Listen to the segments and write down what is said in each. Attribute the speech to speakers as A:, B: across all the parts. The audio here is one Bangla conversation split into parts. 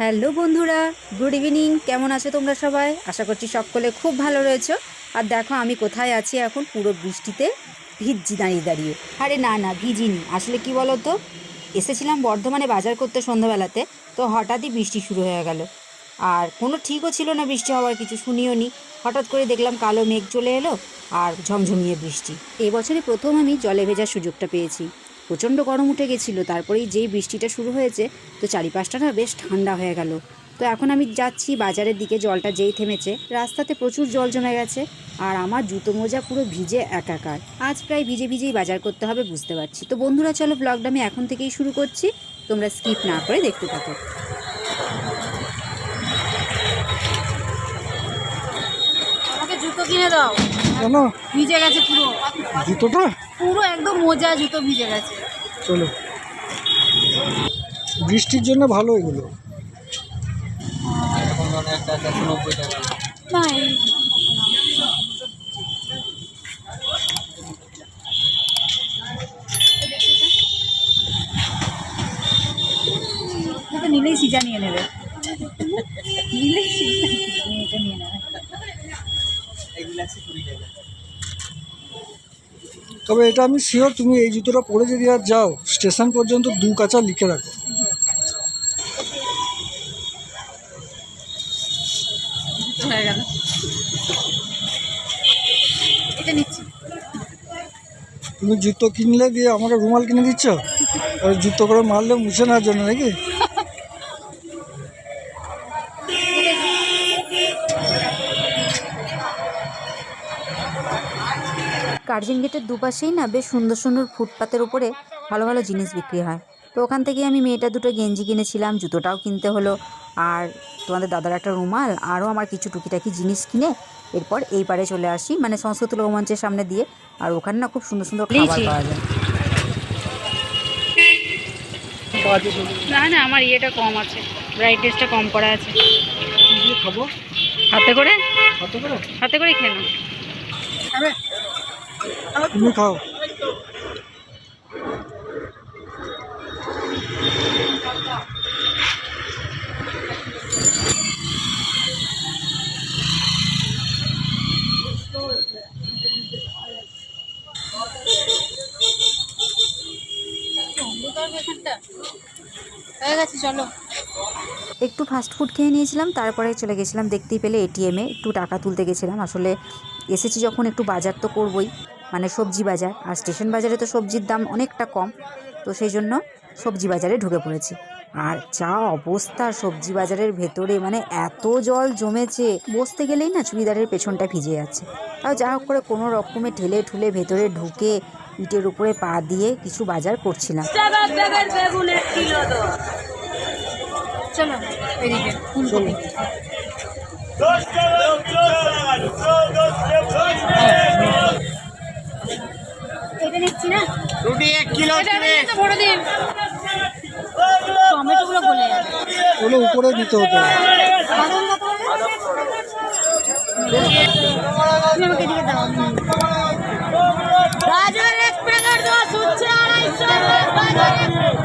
A: হ্যালো বন্ধুরা, গুড ইভিনিং। কেমন আছো তোমরা সবাই? আশা করছি সকলে খুব ভালো রয়েছো। আর দেখো, আমি কোথায় আছি এখন? পুরো বৃষ্টিতে ভিজছি, দাঁড়িয়ে দাঁড়িয়ে। আরে না না, ভিজিনি। আসলে কি বলো তো এসেছিলাম বর্ধমানে বাজার করতে সন্ধ্যাবেলাতে, তো হঠাৎই বৃষ্টি শুরু হয়ে গেল। আর কোনো ঠিকও ছিল না বৃষ্টি হওয়ার, কিছু শুনিও নি। হঠাৎ করে দেখলাম কালো মেঘ চলে এলো আর ঝমঝমিয়ে বৃষ্টি। এবছরে প্রথম আমি জলে ভেজার সুযোগটা পেয়েছি। প্রচণ্ড গরম উঠে গেছিল তারপরেই যেই বৃষ্টিটা শুরু হয়েছে তো চারিপাশটা না বেশ ঠান্ডা হয়ে গেল। তো এখন আমি যাচ্ছি বাজারের দিকে জলটা যেই থেমেছে রাস্তাতে প্রচুর জল জমে গেছে আর আমার জুতো মোজা পুরো ভিজে একাকার। আজ প্রায় ভিজে ভিজেই বাজার করতে হবে বুঝতে পারছি। তো বন্ধুরা চলো ব্লগটা আমি এখন থেকেই শুরু করছি তোমরা স্কিপ না করে দেখতে থাকো।
B: জুতো কিনে দাও।
C: কেন?
B: ভিজে গেছে পুরো।
C: জুতোটা?
B: পুরো একদম মোজা জুতো ভিজে গেছে।
C: চলো। বৃষ্টির জন্য ভালো এগুলো।
B: নিলেই সিজা নিয়ে নেবে। নিলেই সিজা নিয়ে নেবে।
C: তবে এটা আমি শিওর তুমি এই জুতোটা পরে যদি আর যাও স্টেশন পর্যন্ত দু কাঁচা লিখে রাখো।
B: হয়ে গেল। এটা নিচ্ছি।
C: তুমি জুতো কিনলে দিয়ে আমাকে রুমাল কিনে দিচ্ছ? আর জুতো করে মারলে মুছে নেওয়ার জন্য নাকি?
A: কার্জন গেটের দুপাশেই না বেশ সুন্দর সুন্দর ফুটপাতের উপরে ভালো ভালো জিনিস বিক্রি হয়। তো ওখান থেকে আমি মেয়েটা দুটো গেঞ্জি কিনেছিলাম জুতোটাও কিনতে হলো। আর তোমাদের দাদার একটা রুমাল আরও আমার কিছু টুকিটাকি জিনিস কিনে এরপর এই পারে চলে আসি মানে সংস্কৃত লোকমঞ্চের সামনে দিয়ে। আর ওখানে না খুব সুন্দর সুন্দর খাবার। পাওয়া যায়।
B: না না আমার ইয়েটা কম আছে ব্রাইটনেসটা কম করা আছে।
C: খাব?
B: হাতে করে?
C: হাতে করে?
B: হাতে করে খেয়ে নাও।
C: তুমি খাও।
A: একটু ফাস্ট ফুড খেয়ে নিয়েছিলাম, তারপরে চলে গেছিলাম, দেখতেই পেলে এটিএমে একটু টাকা তুলতে গেছিলাম, আসলে এসেছি যখন একটু বাজার তো করবই মানে সবজি বাজার। আর স্টেশন বাজারে তো সবজির দাম অনেকটা কম তো সেই জন্য সবজি বাজারে ঢুকে পড়েছি। আর যা অবস্থা সবজি বাজারের ভেতরে মানে এত জল জমেছে বসতে গেলেই না চুড়িদারের পেছনটা ভিজে যাচ্ছে। তাও যা হোক করে কোনো রকমে ঠেলে ঠুলে ভেতরে ঢুকে ইটের উপরে পা দিয়ে কিছু বাজার করছিলাম।
B: চলো এদিকে নিচ্ছি না
D: রুটি এক কিলো
B: ভরে দিন। টমেটোগুলো গলে যাবে
C: ওগুলো উপরে দিতে হতো।
B: গাজর এক প্যাকেট দাও সুচ্ছে আড়াইশো। গাজর এক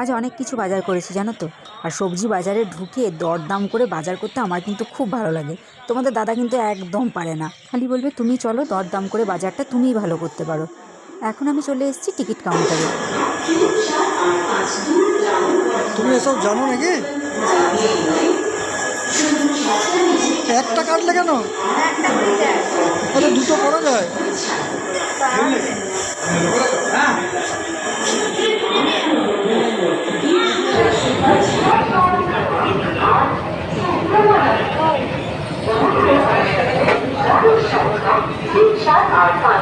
A: আজ অনেক কিছু বাজার করেছি, জানো তো। আর সবজি বাজারে ঢুকে দরদাম করে বাজার করতে আমার কিন্তু খুব ভালো লাগে। তোমাদের দাদা কিন্তু একদম পারে না। খালি বলবে, তুমি চলো দরদাম করে বাজারটা তুমিই ভালো করতে পারো। এখন আমি চলে এসেছি টিকিট কাউন্টারে।
C: তুমি এসব জানো নাকি? একটা কাটলে কেন? দুটো করা যায়।
E: সন্ধ্যা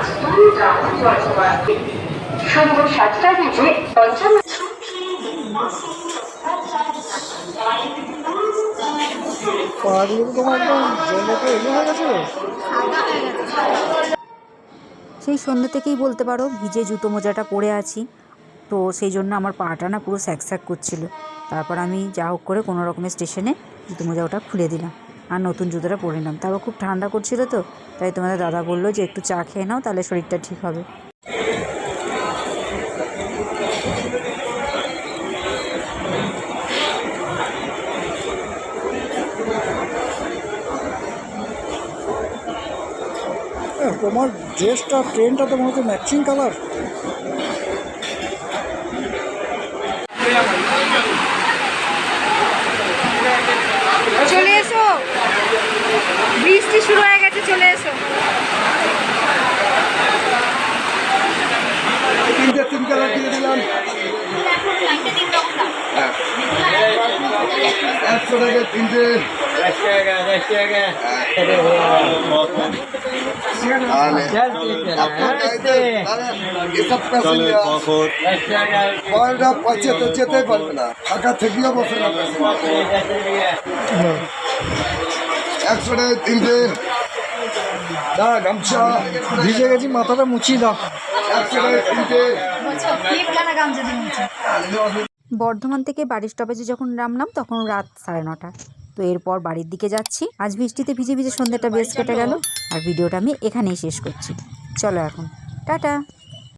A: সেই সন্ধ্যে থেকেই বলতে পারো ভিজে জুতো মোজাটা পরে আছি। তো সেই জন্য আমার পাটা না পুরো স্যাক স্যাক করছিল। তারপর আমি যা হোক করে কোনো রকমের স্টেশনে জুতো মোজা ওটা খুলে দিলাম। আর নতুন জুতোটা পরে নিলাম। তারপর খুব ঠান্ডা করছিল তো, তাই তোমাদের দাদা বলল যে একটু চা খেয়ে নাও, তাহলে শরীরটা ঠিক হবে।
F: হ্যাঁ, তোমার ড্রেসটা ট্রেনটা তোমার হচ্ছে ম্যাচিং কালার একশো টাকা তিনটে গামছা ভিজে গেছি মাথাটা মুছিয়ে দাও
A: বর্ধমান থেকে বাড়ির স্টপেজে যখন নামলাম, তখন রাত সাড়ে নটা। তো এরপর বাড়ির দিকে যাচ্ছি। আজ বৃষ্টিতে ভিজে ভিজে সন্ধ্যাটা বেশ কেটে গেল। আর ভিডিওটা আমি এখানেই শেষ করছি। চলো এখন। টাটা।